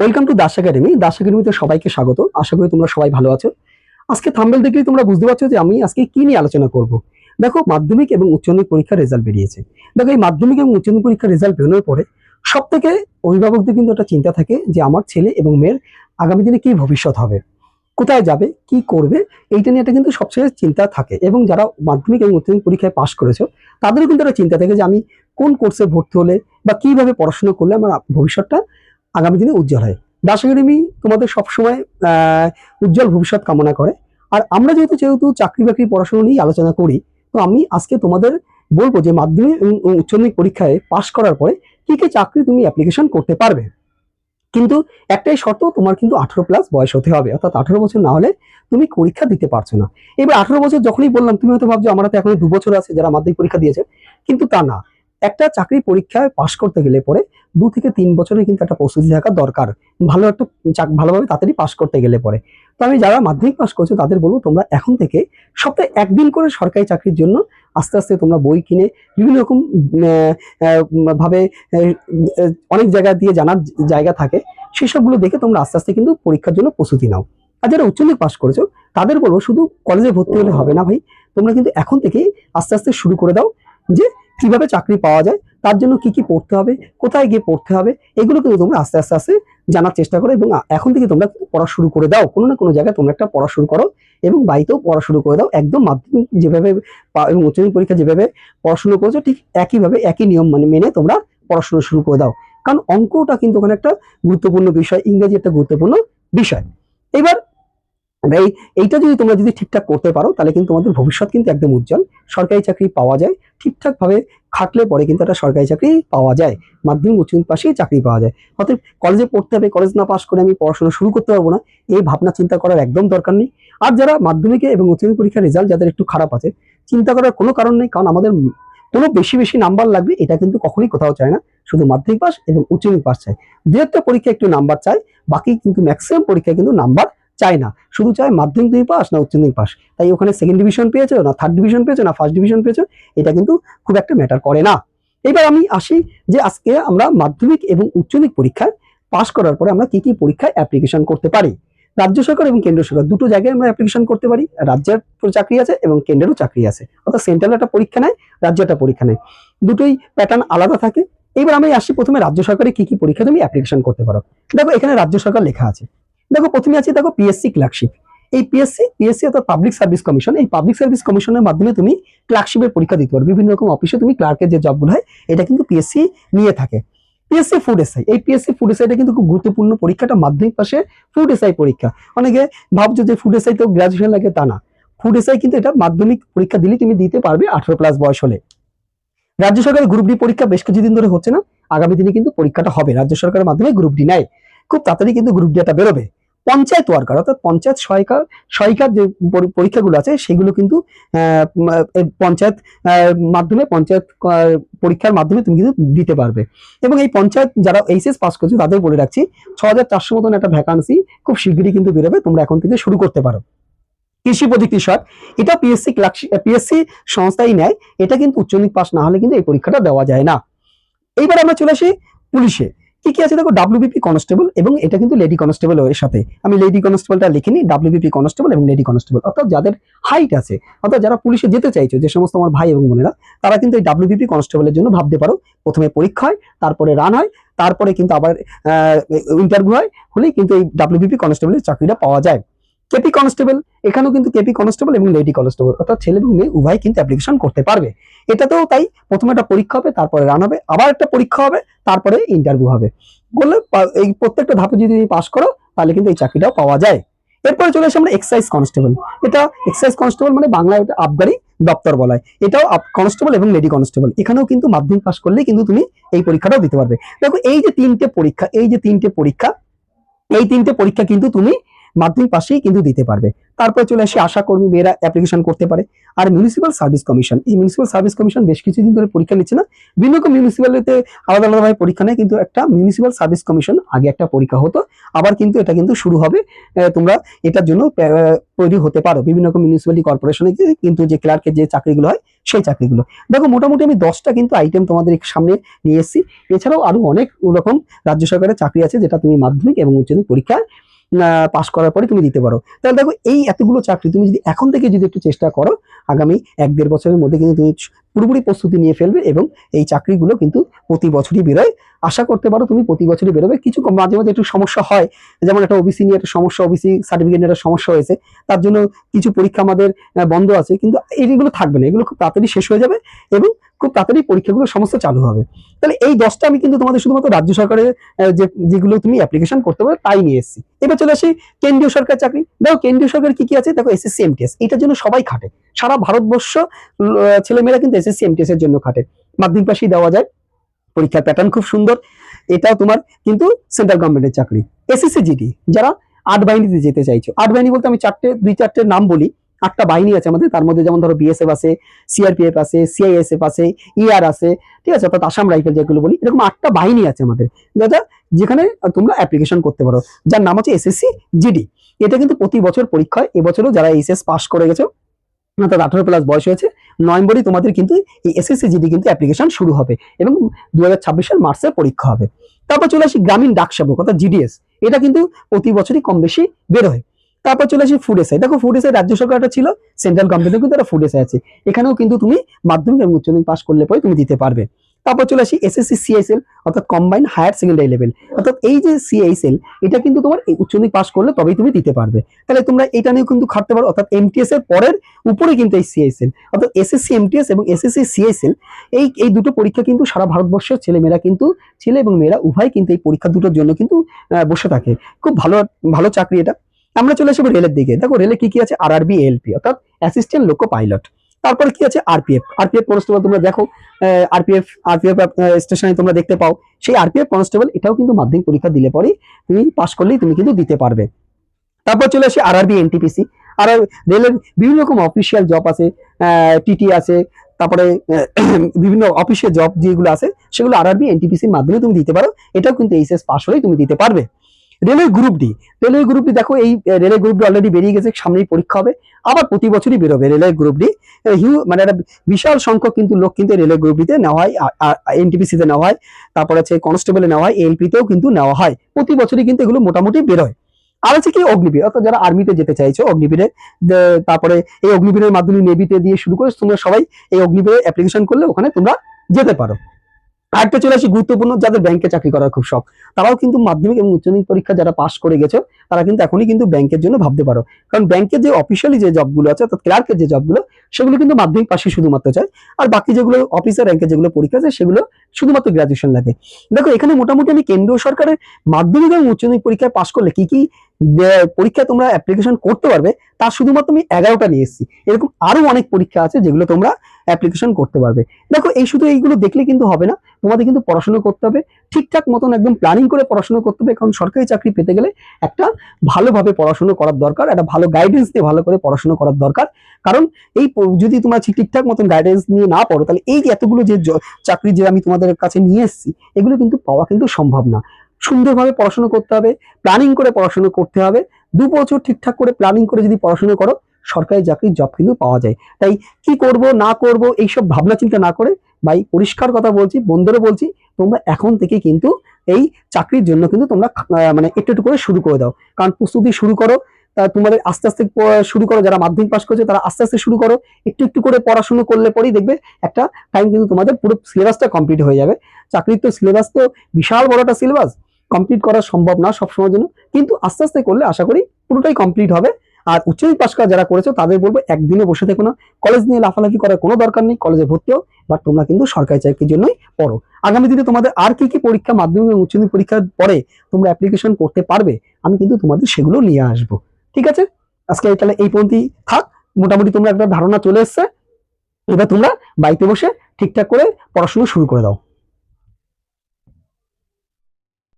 Welcome to Das academy Das একাডেমিতে সবাইকে স্বাগত। আশা করি তোমরা সবাই ভালো আছো। আজকে থাম্বেল দেখলেই তোমরা বুঝতে পারছ যে আমি আজকে কি নিয়ে আলোচনা করব। দেখো, মাধ্যমিক এবং উচ্চ মাধ্যমিক পরীক্ষার রেজাল্ট বেরিয়েছে। দেখো, এই মাধ্যমিক এবং উচ্চ মাধ্যমিক পরীক্ষার রেজাল্ট বেরোনোর পরে সব থেকে অভিভাবকদের কিন্তু একটা চিন্তা থাকে যে আমার ছেলে এবং মেয়ের আগামী দিনে কি ভবিষ্যৎ হবে? কোথায় যাবে? কি করবে? এইটা নিয়ে একটা কিন্তু সবচেয়ে চিন্তা থাকে। এবং যারা মাধ্যমিক এবং উচ্চ মাধ্যমিক পরীক্ষায় পাশ করেছ, তাদেরও কিন্তু একটা চিন্তা থাকে যে আমি কোন কোর্সে ভর্তি হলে বা কীভাবে পড়াশোনা করলে আমার ভবিষ্যৎটা আগামী দিনে উজ্জ্বল হয়। দাস একাডেমি তোমাদের সবসময় উজ্জ্বল ভবিষ্যৎ কামনা করে। আর আমরা যেহেতু যেহেতু চাকরি বাকরি পড়াশোনা নিয়ে আলোচনা করি, তো আমি আজকে তোমাদের বলব যে মাধ্যমিক এবং উচ্চ মাধ্যমিক পরীক্ষায় পাশ করার পরে কি কি চাকরি তুমি অ্যাপ্লিকেশন করতে পারবে। কিন্তু একটাই শর্ত, তোমার কিন্তু আঠারো প্লাস বয়স হতে হবে। অর্থাৎ আঠারো বছর না হলে তুমি পরীক্ষা দিতে পারছ না। এবার আঠারো বছর যখনই বললাম, তুমি হয়তো ভাবছ, আমার তো এখনও দু বছর আছে যারা মাধ্যমিক পরীক্ষা দিয়েছে, কিন্তু তা না। একটা চাকরি পরীক্ষায় পাশ করতে গেলে পরে দু থেকে তিন বছরের কিন্তু একটা প্রস্তুতি থাকা দরকার। ভালো একটা ভালোভাবে তাড়াতাড়ি পাশ করতে গেলে পরে। তো আমি যারা মাধ্যমিক পাশ করছ তাদের বলব তোমরা এখন থেকে সপ্তাহে একদিন করে সরকারি চাকরির জন্য আস্তে আস্তে তোমরা বই কিনে বিভিন্ন রকম ভাবে অনেক জায়গা দিয়ে জানার জায়গা থাকে, সেসবগুলো দেখে তোমরা আস্তে আস্তে কিন্তু পরীক্ষার জন্য প্রস্তুতি নাও। আর যারা উচ্চ মাধ্যমিক পাশ করেছ তাদের বলব শুধু কলেজে ভর্তি হলে হবে না ভাই, তোমরা কিন্তু এখন থেকেই আস্তে আস্তে শুরু করে দাও যে কীভাবে চাকরি পাওয়া যায়, তার জন্য কি কি পড়তে হবে, কোথায় গিয়ে পড়তে হবে, এগুলো কিন্তু তোমরা আস্তে আস্তে আস্তে জানার চেষ্টা করো এবং এখন থেকে তোমরা পড়া শুরু করে দাও। কোনো না কোনো জায়গায় তোমরা একটা পড়া শুরু করো এবং বাড়িতেও পড়া শুরু করে দাও। একদম মাধ্যমিক যেভাবে এবং উচ্চ মাধ্যমিক পরীক্ষা যেভাবে পড়াশুনো করেছ, ঠিক একইভাবে একই নিয়ম মানে মেনে তোমরা পড়াশুনো শুরু করে দাও। কারণ অঙ্কটা কিন্তু ওখানে একটা গুরুত্বপূর্ণ বিষয়, ইংরেজি একটা গুরুত্বপূর্ণ বিষয়। এবার এই, এইটা যদি তোমরা যদি ঠিকঠাক করতে পারো, তাহলে কিন্তু তোমাদের ভবিষ্যৎ কিন্তু একদম উজ্জ্বল। সরকারি চাকরি পাওয়া যায় ঠিকঠাক ভাবে খাটলে পরে কিন্তু একটা সরকারি চাকরি পাওয়া যায়, মাধ্যমিক উচ্চ পাশেই চাকরি পাওয়া যায়। অতএব কলেজে পড়তে হবে কলেজ না পাশ করে আমি পড়াশোনা শুরু করতে পারব না, এই ভাবনা চিন্তা করার একদম দরকার নেই। আর যারা মাধ্যমিকে এবং উচ্চ মাধ্যমিক পরীক্ষার রেজাল্ট যাদের একটু খারাপ আছে, চিন্তা করার কোনো কারণ নেই, কারণ আমাদের কোনো বেশি বেশি নাম্বার লাগবে, এটা কিন্তু কখনোই কোথাও চায় না, শুধু মাধ্যমিক পাস এবং উচ্চ মাধ্যমিক পাস চায়। দু একটা পরীক্ষা একটু নাম্বার চায়, বাকি কিন্তু ম্যাক্সিমাম পরীক্ষায় কিন্তু নাম্বার চায় না। শুধু চায় মাধ্যমিক তুমি পাস না উচ্চ মাধ্যমিক পাস। তাই ওখানে সেকেন্ড ডিভিশন পেয়েছ, না থার্ড ডিভিশন পেয়েছ, না ফার্স্ট ডিভিশন পেয়েছ, এটা কিন্তু খুব একটা ম্যাটার করে না। এবার আমি আসি যে আজকে আমরা মাধ্যমিক এবং উচ্চ মাধ্যমিক পরীক্ষায় পাশ করার পরে আমরা কি কি পরীক্ষায় অ্যাপ্লিকেশন করতে পারি? রাজ্য সরকার এবং কেন্দ্র সরকার, দুটো জায়গায় আমরা অ্যাপ্লিকেশন করতে পারি। রাজ্যের চাকরি আছে এবং কেন্দ্রেরও চাকরি আছে। অর্থাৎ সেন্ট্রাল একটা পরীক্ষা নেয়, রাজ্য একটা পরীক্ষা নেয়। দুটোই প্যাটার্ন আলাদা থাকে। এবার আমি আসি প্রথমে রাজ্য সরকারে কি কি পরীক্ষা তুমি অ্যাপ্লিকেশন করতে পারো। দেখো এখানে রাজ্য সরকার লেখা আছে। দেখো প্রথমে আছে দেখো পিএসসি ক্লার্কশিপ এই পিএসসি পিএসসি অর্থাৎ পাবলিক সার্ভিস কমিশন এই পাবলিক সার্ভিস কমিশনের মাধ্যমে তুমি ক্লার্কশিপের পরীক্ষা দিতে পারো। বিভিন্ন রকম অফিসে তুমি ক্লার্কের যে জবগুলো হয়, এটা কিন্তু পিএসসি নিয়ে থাকে। পিএসসি ফুড এসআই এই পিএসসি ফুড এসআইটা কিন্তু খুব গুরুত্বপূর্ণ পরীক্ষাটা, মাধ্যমিক পাশে ফুড এসআই পরীক্ষা। অনেকে ভাবছ যে ফুড এসআই তো গ্রাজুয়েশন লাগে, তা না। ফুড এসআই কিন্তু এটা মাধ্যমিক পরীক্ষা দিলে তুমি দিতে পারবে আঠারো প্লাস বয়স হলে। রাজ্য সরকারের গ্রুপ ডি পরীক্ষা বেশ কিছুদিন ধরে হচ্ছে না। আগামী দিনে কিন্তু পরীক্ষাটা হবে। রাজ্য সরকারের মাধ্যমে গ্রুপ ডি নেয় খুব তাড়াতাড়ি কিন্তু গ্রুপ ডিটা বেরোবে। পঞ্চায়েত ওয়ার্কার অর্থাৎ পঞ্চায়েত সহায়িকা সহায়িকার যে পরি- পরীক্ষাগুলো আছে, সেগুলো কিন্তু পঞ্চায়েত মাধ্যমে, পঞ্চায়েত পরীক্ষার মাধ্যমে তুমি কিন্তু দিতে পারবে। এবং এই পঞ্চায়েত যারা এইচএস পাস করছে, তাদের বলে রাখছি ছ হাজার চারশো মতন একটা ভ্যাকান্সি খুব শীঘ্রই কিন্তু বেরোবে, তোমরা এখন থেকে শুরু করতে পারো। কৃষি প্রযুক্তি সহায়ক এটা পিএসসি পিএসসি সংস্থাই নেয়, এটা কিন্তু উচ্চ মাধ্যমিক পাস না হলে কিন্তু এই পরীক্ষাটা দেওয়া যায় না। এইবার আমরা চলে আসি পুলিশে। কি আছে দেখো? ডাব্লিউবিপি কনস্টেবল এবং এটা কিন্তু লেডি কনস্টেবল এর সাথে। আমি লেডি কনস্টেবলটা লিখিনি ডাব্লিউবিপি কনস্টেবল এবং লেডি কনস্টেবল অর্থাৎ যাদের হাইট আছে, অর্থাৎ যারা পুলিশে যেতে চাইছো, যে সমস্ত আমার ভাই এবং বোনেরা, তারা কিন্তু এই ডাব্লিউবিপি কনস্টেবলের জন্য ভাবতে পারো। প্রথমে পরীক্ষা হয়, তারপরে রান হয়, তারপরে কিন্তু আবার ইন্টারভিউ হয়, হলেই কিন্তু এই ডাব্লিউবিপি কনস্টেবলের চাকরিটা পাওয়া যায়। কেপি কনস্টেবল এখানেও কিন্তু কেপি কনস্টেবল এবং লেডি কনস্টেবল অর্থাৎ ছেলে এবং মেয়ে উভয় কিন্তু অ্যাপ্লিকেশন করতে পারবে। এটাতেও তাই প্রথমে একটা পরীক্ষা হবে, তারপরে রান হবে, আবার একটা পরীক্ষা হবে, তারপরে ইন্টারভিউ হবে। বললে এই প্রত্যেকটা ধাপে যদি তুমি পাস করো, তাহলে কিন্তু এই চাকরিটাও পাওয়া যায়। এরপরে চলে আসে আমরা এক্সাইজ কনস্টেবল এটা এক্সাইজ কনস্টেবল মানে বাংলায় এটা আবগারি দপ্তর বলায়। এটাও কনস্টেবল এবং লেডি কনস্টেবল এখানেও কিন্তু মাধ্যমিক পাস করলেই কিন্তু তুমি এই পরীক্ষাটাও দিতে পারবে। দেখো, এই যে তিনটে পরীক্ষা, এই যে তিনটে পরীক্ষা, এই তিনটে পরীক্ষা কিন্তু তুমি মাধ্যমিক পাশেই কিন্তু দিতে পারবে। তারপরে চলে আসি আশা কর্মী মেয়েরা অ্যাপ্লিকেশন করতে পারে। আর মিউনিসিপ্যাল সার্ভিস কমিশন এই মিউনিসিপ্যাল সার্ভিস কমিশন বেশ কিছুদিন ধরে পরীক্ষা নিচ্ছে না। বিভিন্ন রকম মিউনিসিপ্যালিটিতে আলাদা আলাদাভাবে পরীক্ষা নেয়, কিন্তু একটা মিউনিসিপ্যাল সার্ভিস কমিশন আগে একটা পরীক্ষা হতো। আবার কিন্তু এটা কিন্তু শুরু হবে তোমরা এটার জন্য তৈরি হতে পারো। বিভিন্ন রকম মিউনিসিপ্যালিটি কর্পোরেশনে কিন্তু যে ক্লার্কের যে চাকরিগুলো হয়, সেই চাকরিগুলো। দেখো, মোটামুটি আমি দশটা কিন্তু আইটেম তোমাদের সামনে নিয়ে এসেছি। এছাড়াও আরও অনেক রকম রাজ্য সরকারের চাকরি আছে, যেটা তুমি মাধ্যমিক এবং উচ্চ পরীক্ষায় পাশ করার পরে তুমি দিতে পারো। তাহলে দেখো, এই এতগুলো চাকরি তুমি যদি এখন থেকে যদি একটু চেষ্টা করো, আগামী এক দেড় বছরের মধ্যে কিন্তু তুমি পুরোপুরি প্রস্তুতি নিয়ে ফেলবে এবং এই চাকরিগুলো কিন্তু প্রতি বছরই বেরোয়। আশা করতে পারো তুমি প্রতি বছরই বেরোবে। কিছু মাঝে মাঝে একটু সমস্যা হয়। যেমন একটা ওবিসি নিয়ে একটা সমস্যা ওবিসি সার্টিফিকেট নিয়ে একটা সমস্যা হয়েছে। তার জন্য কিছু পরীক্ষা আমাদের বন্ধ আছে। কিন্তু এইগুলো থাকবে না। এগুলো খুব তাড়াতাড়ি শেষ হয়ে যাবে এবং খুব তাড়াতাড়ি পরীক্ষাগুলো সমস্ত চালু হবে। তাহলে এই দশটা আমি কিন্তু তোমাদের শুধুমাত্র রাজ্য সরকারের যে, যেগুলো তুমি অ্যাপ্লিকেশন করতে পারো তাই নিয়ে এসেছি। এবার চলে আসি কেন্দ্রীয় সরকার চাকরি। দেখো, কেন্দ্রীয় সরকার কি কি আছে? দেখো এসএসসি এমটিএস এটার জন্য সবাই খাটে। সারা ভারতবর্ষ ছেলেমেয়েরা কিন্তু এসএসসি এমটিএস এর জন্য খাটে। মাধ্যমিক পাশেই দেওয়া যায়। পরীক্ষার প্যাটার্ন খুব সুন্দর। এটাও তোমার কিন্তু সেন্ট্রাল গভর্নমেন্টের চাকরি। এসএসসি জিডি যারা আট বাহিনীতে যেতে চাইছো। আট বাহিনী বলতে আমি চারটে, দুই চারটে নাম বলি। আটটা বাহিনী আছে আমাদের। তার মধ্যে যেমন ধরো বিএসএফ আছে সিআরপিএফ আছে সিআইএসএফ আছে ইআর আছে, ঠিক আছে? অর্থাৎ আসাম রাইফেল যেগুলো বলি, এরকম আটটা বাহিনী আছে আমাদের। যেটা যেখানে তোমরা অ্যাপ্লিকেশন করতে পারো। যার নাম হচ্ছে এসএসসি জিডি এটা কিন্তু প্রতি বছর পরীক্ষা এবছরও যারা এইচএস পাস করে গেছো, অর্থাৎ আঠারো প্লাস বয়স হয়েছে, নভেম্বরই তোমাদের কিন্তু এই এসএসসি জিডি কিন্তু অ্যাপ্লিকেশন শুরু হবে এবং দু হাজার ছাব্বিশের মার্চে পরীক্ষা হবে। তারপর চলে আসি গ্রামীণ ডাক সেবক অর্থাৎ জিডিএস এটা কিন্তু প্রতি বছরই কম বেশি বেরোয় তারপর চলে আসি ফুড এসআই দেখো ফুড এসআই রাজ্য সরকারটা ছিল সেন্ট্রাল গভর্নমেন্টেও কিন্তু ফুড এসআই আছে। এখানেও কিন্তু তুমি মাধ্যমিক এবং উচ্চ মাধ্যমিক পাস করলে পরে তুমি দিতে পারবে। তারপর চলে আসি এসএসসি সিআইএসএল অর্থাৎ কম্বাইন হায়ার সেকেন্ডারি লেভেল অর্থাৎ এই যে সিআইএসএল এটা কিন্তু তোমার এই উচ্চ পাস করলে তবেই তুমি দিতে পারবে। তাহলে তোমরা এটা নিয়েও কিন্তু খাটতে পারো, অর্থাৎ এমটিএস এর পরের উপরে কিন্তু এই সিআইএসএল অর্থাৎ এসএসসি এমটিএস এবং এসএসসি সিআইএসএল এই এই দুটো পরীক্ষা কিন্তু সারা ভারতবর্ষের ছেলেমেয়েরা কিন্তু, ছেলে এবং মেয়েরা উভয় কিন্তু এই পরীক্ষা দুটোর জন্য কিন্তু বসে থাকে। খুব ভালো ভালো চাকরি এটা। আমরা চলে আসব রেলের দিকে। দেখো রেলে কি কি আছে? আরআরবি এলপি অর্থাৎ অ্যাসিস্ট্যান্ট লোকো পাইলট তারপর কি আছে? আরপিএফ আরপিএফ কনস্টেবল তোমরা দেখো আরপিএফ আরপিএফ স্টেশনে তোমরা দেখতে পাও। সেই আরপিএফ কনস্টেবল এটাও কিন্তু মাধ্যমিক পরীক্ষা দিলে পরেই তুমি পাস করলেই তুমি কিন্তু দিতে পারবে। তারপর চলে আসি আরআরবি এনটিপিসি আর রেলের বিভিন্ন রকম অফিসিয়াল জব আছে টিটি আছে, তারপরে বিভিন্ন অফিসিয়াল জব যেগুলো আছে, সেগুলো আরআরবি এনটিপিসির মাধ্যমে তুমি দিতে পারো। এটাও কিন্তু এইচএস পাস হলেই তুমি দিতে পারবে। Railway group D railway group D দেখো, এই রেলওয়ে গ্রুপ ডি অলরেডি বেরিয়ে গেছে, সামনেই পরীক্ষা হবে। আবার প্রতি বছরই বেরোবে রেলওয়ে গ্রুপ ডি হিউ মানে একটা বিশাল সংখ্যক কিন্তু লোক কিন্তু রেলওয়ে গ্রুপ ডিতে নেওয়া হয় এনটিপিসিতে নেওয়া হয়, তারপর আছে কনস্টেবলে নেওয়া হয় এলপিতেও কিন্তু নেওয়া হয়। প্রতি বছরই কিন্তু এগুলো মোটামুটি বেরোয়। আর আছে কি অগ্নিবীর, অর্থাৎ যারা আর্মিতে যেতে চাইছো অগ্নিবীরে তারপরে এই অগ্নিবীরের মাধ্যমে নেভিতে দিয়ে শুরু করে তোমরা সবাই এই অগ্নিবীরে অ্যাপ্লিকেশন করলে ওখানে তোমরা যেতে পারো। আরেকটা চলে আসি গুরুত্বপূর্ণ যাদের ব্যাংকে চাকরি করার খুব শখ। তারাও কিন্তু মাধ্যমিক এবং উচ্চ মাধ্যমিক পরীক্ষা যারা পাস করে গেছো, তারা কিন্তু এখনই কিন্তু ব্যাংকের জন্য ভাবতে পারো। কারণ ব্যাংকের যে অফিসিয়ালি যে জবগুলো আছে, অর্থাৎ ক্লার্কের যে জবগুলো সেগুলো কিন্তু মাধ্যমিক পাশে শুধুমাত্র চায়। আর বাকি যেগুলো অফিসার র্যাঙ্কের যেগুলো পরীক্ষা আছে, সেগুলো শুধুমাত্র গ্রাজুয়েশন লাগে। দেখো, এখানে মোটামুটি আমি কেন্দ্রীয় সরকারের মাধ্যমিক এবং উচ্চ মাধ্যমিক পরীক্ষায় পাশ করলে কি কি পরীক্ষা তোমরা অ্যাপ্লিকেশন করতে পারবে তার শুধুমাত্র আমি এগারোটা নিয়ে এসেছি। এরকম আরও অনেক পরীক্ষা আছে যেগুলো তোমরা অ্যাপ্লিকেশন করতে পারবে। দেখো, এই শুধু এইগুলো দেখলে কিন্তু হবে না, তোমাদের কিন্তু পড়াশোনা করতে হবে। ঠিকঠাক মতন একদম প্ল্যানিং করে পড়াশোনা করতে হবে। কারণ সরকারি চাকরি পেতে গেলে একটা ভালোভাবে পড়াশোনা করার দরকার, একটা ভালো গাইডেন্স দিয়ে ভালো করে পড়াশোনা করার দরকার। কারণ এই যদি তোমরা ঠিকঠাক মতন গাইডেন্স নিয়ে না পড়ো, তাহলে এই যে এতগুলো যে চাকরি যে আমি তোমাদের কাছে নিয়ে এসেছি, এগুলো কিন্তু পাওয়া কিন্তু সম্ভব না। সুন্দরভাবে পড়াশোনা করতে হবে প্ল্যানিং করে পড়াশোনা করতে হবে। দু বছর ঠিকঠাক করে প্ল্যানিং করে যদি পড়াশোনা করো সরকারি চাকরির জব কিন্তু পাওয়া যায়। তাই কি করব, না করব, এইসব ভাবনা চিন্তা না করে ভাই পরিষ্কার কথা বলছি বন্ধুরা বলছি, তোমরা এখন থেকে কিন্তু এই চাকরির জন্য কিন্তু তোমরা মানে একটু একটু করে শুরু করে দাও। কারণ প্রস্তুতি শুরু করো তোমাদের আস্তে আস্তে শুরু করো, যারা মাধ্যমিক পাস করেছে তারা আস্তে আস্তে শুরু করো, একটু একটু করে পড়াশোনা করলে পরেই দেখবে একটা টাইম কিন্তু তোমাদের পুরো সিলেবাসটা কমপ্লিট হয়ে যাবে। চাকরির তো সিলেবাস তো বিশাল বড় একটা সিলেবাস কমপ্লিট করা সম্ভব না সবসময়ের জন্য, কিন্তু আস্তে আস্তে করলে আশা করি পুরোটাই কমপ্লিট হবে। আর উচ্চ পাস করা যারা করেছ, তাদের বলব একদিনে বসে থেকো না। কলেজ নিয়ে লাফালাফি করার কোনো দরকার নেই কলেজে ভর্তি হও বাট তোমরা কিন্তু সরকারি চাকরির জন্যই পড়ো। আগামী দিনে তোমাদের আর কি কি পরীক্ষা, মাধ্যমিক এবং উচ্চ মাধ্যমিক পরীক্ষার পরে তোমরা অ্যাপ্লিকেশন করতে পারবে, আমি কিন্তু তোমাদের সেগুলো নিয়ে আসব। ঠিক আছে? আজকে তাহলে এই পর্যন্তই থাক। মোটামুটি তোমরা একটা ধারণা চলে এসছে। এবার তোমরা বাড়িতে বসে ঠিকঠাক করে পড়াশোনা শুরু করে দাও।